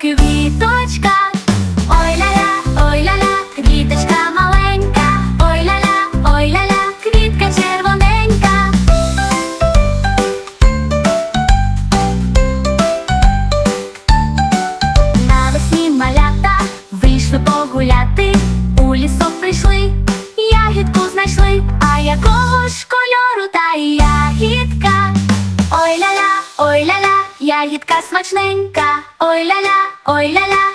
квіточка, ой ля-ля, ой ля-ля, квіточка маленька, ой ля-ля, ой ля-ля, квітка червоненька. Навесні малята вийшли погуляти, у лісок прийшли, ягідку знайшли, а якого ж кольору та ягідка, ой ля-ля, ой ля-ля ягідка смачненька, ой ля-ля, ой ля-ля.